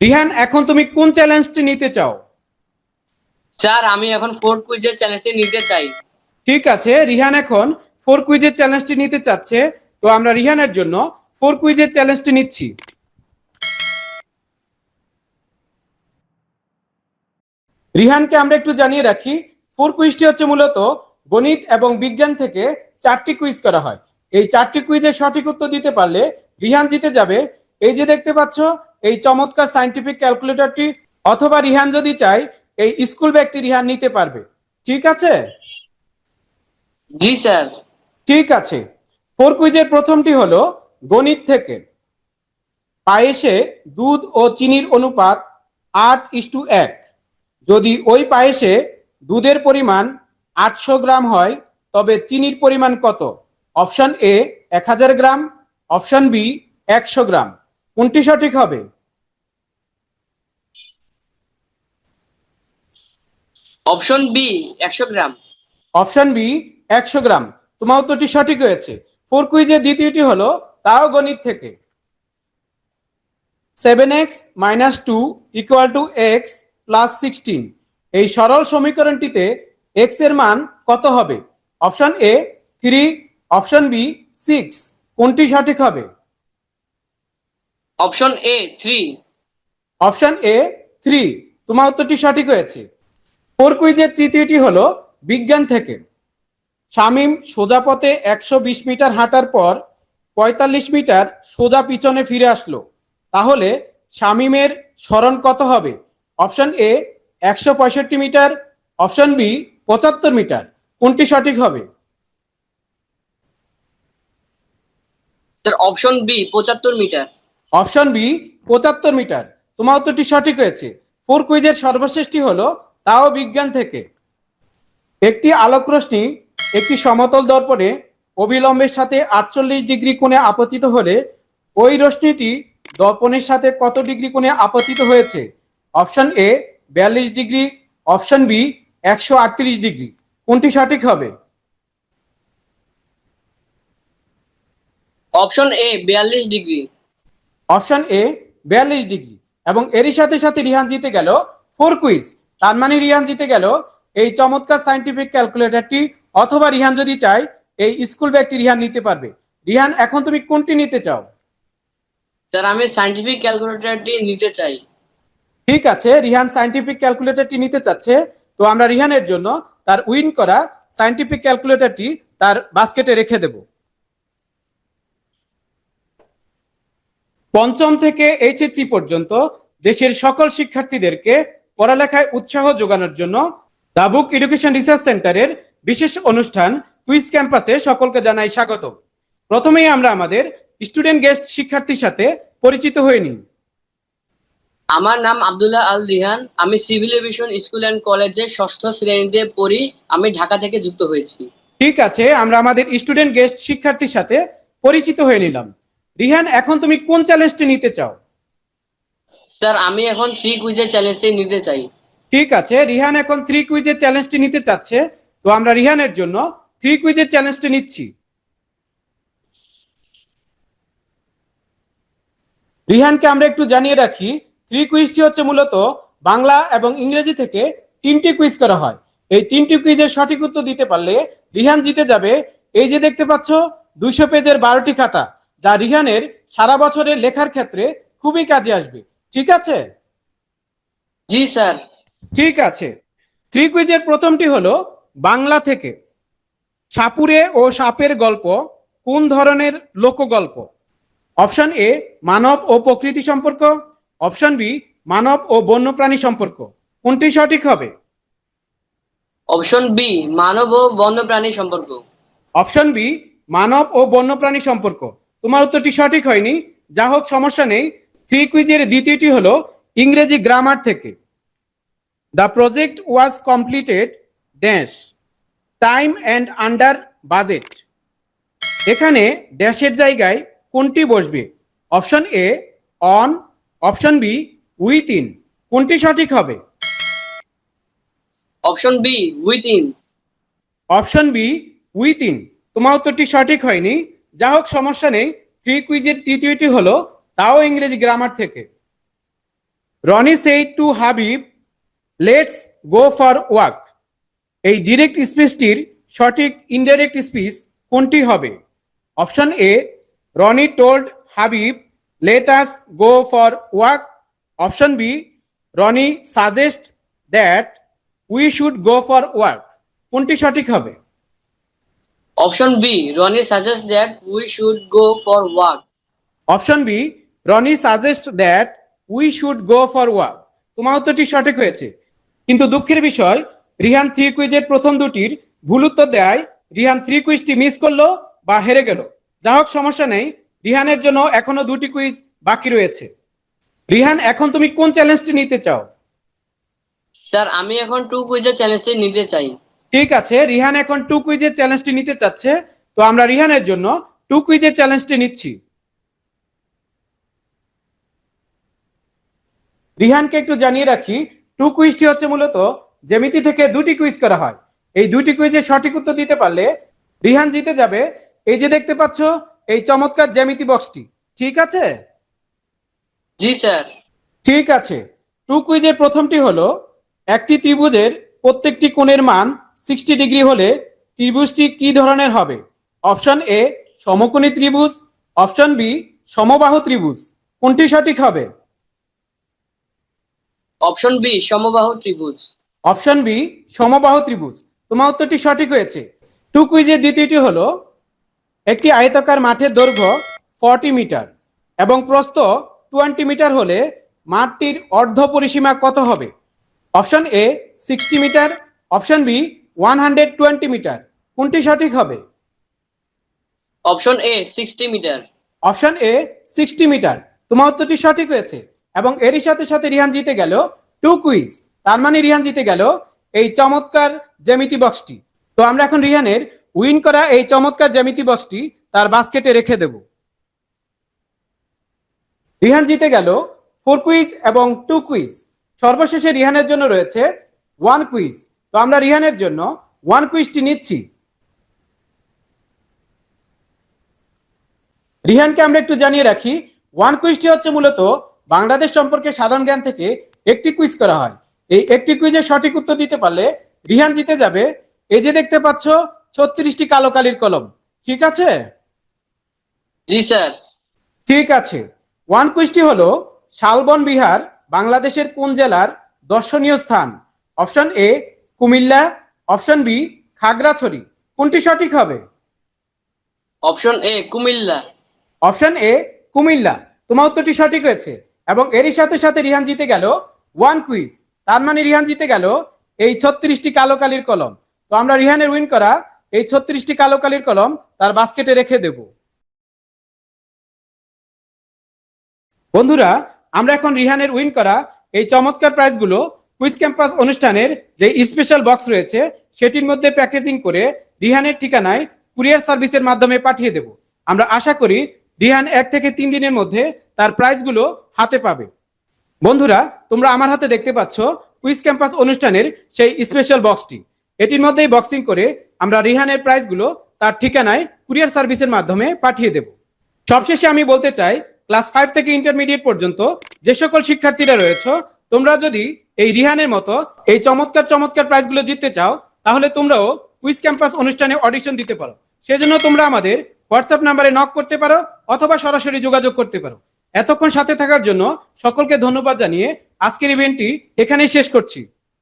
রিহান এখন তুমি কোন চ্যালেঞ্জটি নিতে চাও? স্যার আমি এখন ফোর্থ কুইজের চ্যালেঞ্জটি নিতে চাই। ঠিক আছে রিহান এখন ফোর কুইজের চ্যালেঞ্জটি নিতে চাচ্ছে। তো আমরা রিহানের জন্য ফোর কুইজের চ্যালেঞ্জটি নিচ্ছি। রিহানকে আমরা একটু জানিয়ে রাখি ফোর কুইজটি হচ্ছে মূলত গণিত এবং বিজ্ঞান থেকে চারটি কুইজ করা হয়। এই চারটি কুইজের সঠিক উত্তর দিতে পারলে রিহান জিতে যাবে। এই যে দেখতে পাচ্ছ এই চমৎকার সাইন্টিফিক ক্যালকুলেটরটি অথবা রিহান যদি চাই এই স্কুল ব্যাগটি রিহান নিতে পারবে। ঠিক আছে? জি স্যার। ঠিক আছে। ফোর কুইজের প্রথমটি হলো গণিত থেকে। পায়েসে দুধ ও চিনির অনুপাত আট ইস্টু এক। যদি ওই পায়েসে দুধের পরিমাণ আটশো গ্রাম হয় তবে চিনির পরিমাণ কত? অপশন এ এক হাজার গ্রাম অপশন বি একশো গ্রাম। কোনটি সঠিক হবে? অপশন বি একশো গ্রাম। অপশন বি একশো গ্রাম। তোমার উত্তরটি সঠিক হয়েছে। ফোর কুইজের দ্বিতীয়টি হলো তাও গণিত থেকে। Seven x minus two equal two x plus sixteen এই সরল সমীকরণটিতে এক্সের মান কত হবে? Option A three option B six কোনটি সঠিক হবে? Option A three option A three তোমার উত্তরটি সঠিক হয়েছে। ফোর কুইজের তৃতীয়টি হলো বিজ্ঞান থেকে। শামীম সোজা পথে একশো বিশ মিটার হাঁটার পর পঁয়তাল্লিশ মিটার সোজা পিছনে ফিরে আসলো। তাহলে শামীমের স্মরণ কত হবে? অপশন এ একশো পঁয়ষট্টি মিটার অপশন বি পঁচাত্তর মিটার। কোনটি সঠিক হবে? অপশন বি পঁচাত্তর মিটার। অপশন বি পঁচাত্তর মিটার। তোমার উত্তরটি সঠিক হয়েছে। ফোর কুইজের সর্বশেষটি হলো তাও বিজ্ঞান থেকে। একটি আলোক রশ্মি একটি সমতল দর্পণে অবিলম্বের সাথে আটচল্লিশ ডিগ্রি কোণে আপতিত হলে ওই রশ্মিটি দর্পণের সাথে কত ডিগ্রি কোণে আপতিত হয়েছে? অপশন এ বিয়াল্লিশ ডিগ্রি অপশন বি একশো আটত্রিশ ডিগ্রি। কোনটি সঠিক হবে? অপশন এ বিয়াল্লিশ ডিগ্রি। অপশন এ বিয়াল্লিশ ডিগ্রি। এবং এরই সাথে সাথে রিহান জিতে গেল ফোর কুইজ। তার মানে রিহান জিতে গেল। এই চমৎকার সাইন্টিফিক ক্যালকুলেটরটি অথবা রিহান যদি চায় এই স্কুল ব্যাগটি রিহান নিতে পারবে। রিহান এখন তুমি কোনটি নিতে চাও? স্যার আমি সাইন্টিফিক ক্যালকুলেটরটি নিতে চাই। ঠিক আছে রিহান সাইন্টিফিক ক্যালকুলেটরটি নিতে চাচ্ছে। তো আমরা রিহানের জন্য তার উইন করা সাইন্টিফিক ক্যালকুলেটরটি তার বাস্কেটে রেখে দেব। পঞ্চম থেকে এইচএসসি পর্যন্ত দেশের সকল শিক্ষার্থীদেরকে পড়ালেখায় উৎসাহ যোগানোর জন্য দাবুক এডুকেশন রিসার্চ সেন্টারের বিশেষ অনুষ্ঠান কুইজ ক্যাম্পাসে সকলকে জানাই স্বাগত। প্রথমেই আমরা আমাদের স্টুডেন্ট গেস্ট শিক্ষার্থীর সাথে পরিচিত হয়ে নিই। আমার নাম আব্দুল্লাহ আল রিহান। আমি সিভিল এভিয়েশন স্কুল অ্যান্ড কলেজে ষষ্ঠ শ্রেণীতে পড়ি। আমি ঢাকা থেকে যুক্ত হয়েছি। ঠিক আছে আমরা আমাদের স্টুডেন্ট গেস্ট শিক্ষার্থীর সাথে পরিচিত হয়ে নিলাম। রিহান এখন তুমি কোন চ্যালেঞ্জটি নিতে চাও? স্যার, আমি এখন থ্রি কুইজের চ্যালেঞ্জটি নিতে চাই। ঠিক আছে, রিহান এখন থ্রি কুইজের চ্যালেঞ্জটি নিতে চাচ্ছে। তো আমরা রিহানের জন্য থ্রি কুইজের চ্যালেঞ্জটি নিচ্ছি। রিহানকে আমরা একটু জানিয়ে রাখি থ্রি কুইজটি হচ্ছে মূলত বাংলা এবং ইংরেজি থেকে তিনটি কুইজ করা হয়। এই তিনটি কুইজের সঠিক উত্তর দিতে পারলে রিহান জিতে যাবে। এই যে দেখতে পাচ্ছ, দুইশো পেজের বারোটি খাতা, যা রিহানের সারা বছরের লেখার ক্ষেত্রে খুবই কাজে আসবে। ঠিক আছে? জি স্যার। ঠিক আছে। থ্রি কুইজের প্রথমটি হলো বাংলা থেকে সাপুরে ও সাপের গল্প কোন ধরনের লোকগল্প? অপশন এ মানব ও প্রকৃতি সম্পর্ক। অপশন বি মানব ও বন্যপ্রাণী সম্পর্ক। কোনটি সঠিক হবে? অপশন বি মানব ও বন্যপ্রাণী সম্পর্ক। অপশন বি মানব ও বন্যপ্রাণী সম্পর্ক। তোমার উত্তরটি সঠিক হয়নি। যা হোক সমস্যা নেই। থ্রি কুইজের দ্বিতীয়টি হলো ইংরেজি গ্রামার থেকে। The project was completed dash time and under budget এখানে ড্যাশের জায়গায় কোনটি বসবে? Option A on option B within কোনটি সঠিক হবে? Option B within option B within তোমার উত্তরটি সঠিক হয়নি। যা হোক সমস্যা নেই। থ্রি কুইজের তৃতীয়টি হলো তাও ইংরেজি গ্রামার থেকে। Rony said to Habib let's go for walk এই ডিরেক্ট স্পিচটির সঠিক ইনডাইরেক্ট স্পিচ কোনটি হবে? Option A Rony told Habib let us go for walk option B Rony suggest that we should go for walk কোনটি সঠিক হবে? Option B Rony suggest that we should go for walk option B Rony suggest that we should go for walk তোমার উত্তরটি সঠিক হয়েছে। কিন্তু দুঃখের বিষয় রিহান থ্রি কুইজের প্রথম দুটির ভুল উত্তর দেয় রিহান থ্রি কুইজটি মিস করল বা হেরে গেল। যা হোক সমস্যা নেই। রিহানের জন্য এখনও দুটি কুইজ বাকি রয়েছে। রিহান এখন তুমি কোন চ্যালেঞ্জটি নিতে চাও? স্যার আমি এখন টু কুইজের চ্যালেঞ্জটি নিতে চাই। ঠিক আছে রিহান এখন টু কুইজের চ্যালেঞ্জটি নিতে চাচ্ছে। তো আমরা রিহানের জন্য টু কুইজের চ্যালেঞ্জটি নিচ্ছি। রিহানকে একটু জানিয়ে রাখি টু কুইজটি হচ্ছে মূলত জ্যামিতি থেকে দুটি কুইজ করা হয়। এই দুটি কুইজের সঠিক উত্তর দিতে পারলে রিহান জিতে যাবে। এই যে দেখতে পাচ্ছ এই চমৎকার জ্যামিতি বক্সটি ঠিক আছে? জি স্যার। ঠিক আছে। টু কুইজের প্রথমটি হলো একটি ত্রিভুজের প্রত্যেকটি কোণের মান সিক্সটি ডিগ্রি হলে ত্রিভুজটি কি ধরনের হবে? অপশন এ সমকোণী ত্রিভুজ। অপশন বি সমবাহু ত্রিভুজ। কোনটি সঠিক হবে? অপশন বি সমবাহু ত্রিভুজ। অপশন বি সমবাহু ত্রিভুজ। তোমার উত্তরটি সঠিক হয়েছে। টু কুইজের দ্বিতীয়টি হলো একটি আয়তাকার মাঠের দৈর্ঘ্য ফর্টি মিটার এবং প্রস্থ টোয়েন্টি মিটার হলে মাঠটির অর্ধ পরিসীমা কত হবে? Option A sixty metre. Option B one hundred twenty metre. কোনটি সঠিক হবে? Option A sixty metre. Option A sixty metre. তোমার উত্তরটি সঠিক হয়েছে। এবং এরই সাথে সাথে রিহান জিতে গেল টু কুইজ তার মানে রিহান জিতে গেল এই চমৎকার জ্যামিতি বক্সটি তো আমরা এখন রিহানের উইন করা এই চমৎকার জ্যামিতি বক্সটি তার বাস্কেটে রেখে দেব। রিহান জিতে গেল ফোর কুইজ এবং টু কুইজ সর্বশেষে রিহানের জন্য রয়েছে ওয়ান কুইজ তো আমরা রিহানের জন্য ওয়ান কুইজটি নিচ্ছি। রিহানকে আমরা একটু জানিয়ে রাখি ওয়ান কুইজটি হচ্ছে মূলত বাংলাদেশ সম্পর্কে সাধারণ জ্ঞান থেকে একটি কুইজ করা হয়। এই একটি কুইজের সঠিক উত্তর দিতে পারলে রিহান জিতে যাবে। এই যে দেখতে পাচ্ছ ছত্রিশটি কালো কালির কলম। ঠিক আছে? জি স্যার। ঠিক আছে। ওয়ান কুইজটি হলো শালবন বিহার বাংলাদেশের কোন জেলার দর্শনীয় স্থান? Option A Comilla. Option B Khagrachari. কোনটি সঠিক হবে? Option A Comilla. Option A Comilla. তোমার উত্তরটি সঠিক হয়েছে। এবং এরই সাথে সাথে রিহান জিতে গেল ওয়ান কুইজ তার মানে রিহান জিতে গেল এই ছত্রিশটি কালো কালির কলম। তো আমরা রিহানের উইন করা এই ছত্রিশটি কালো কালির কলম তার বাস্কেটে রেখে দেব। বন্ধুরা, আমরা এখন রিহানের উইন করা এই চমৎকার প্রাইজগুলো কুইজ ক্যাম্পাস অনুষ্ঠানের যে স্পেশাল বক্স রয়েছে, সেটির মধ্যে প্যাকেজিং করে রিহানের ঠিকানায় কুরিয়ার সার্ভিসের মাধ্যমে পাঠিয়ে দেব। আমরা আশা করি রিহান এক থেকে তিন দিনের মধ্যে তার প্রাইজগুলো হাতে পাবে। বন্ধুরা, তোমরা আমার হাতে দেখতে পাচ্ছ কুইজ ক্যাম্পাস অনুষ্ঠানের সেই স্পেশাল বক্সটি এটির মধ্যেই বক্সিং করে আমরা রিহানের প্রাইজগুলো তার ঠিকানায় কুরিয়ার সার্ভিসের মাধ্যমে পাঠিয়ে দেব। সবশেষে আমি বলতে চাই ক্লাস ফাইভ থেকে ইন্টারমিডিয়েট পর্যন্ত যে সকল শিক্ষার্থীরা রয়েছে, তোমরা যদি এই রিহানের মতো এই চমৎকার চমৎকার প্রাইজগুলো জিততে চাও, তাহলে তোমরাও কুইজ ক্যাম্পাস অনুষ্ঠানে অডিশন দিতে পারো। সেজন্য তোমরা আমাদের হোয়াটসঅ্যাপ নাম্বারে নক করতে পারো অথবা সরাসরি যোগাযোগ করতে পারো। এতক্ষণ সাথে থাকার জন্য সকলকে ধন্যবাদ জানিয়ে আজকের ইভেন্টটি এখানেই শেষ করছি।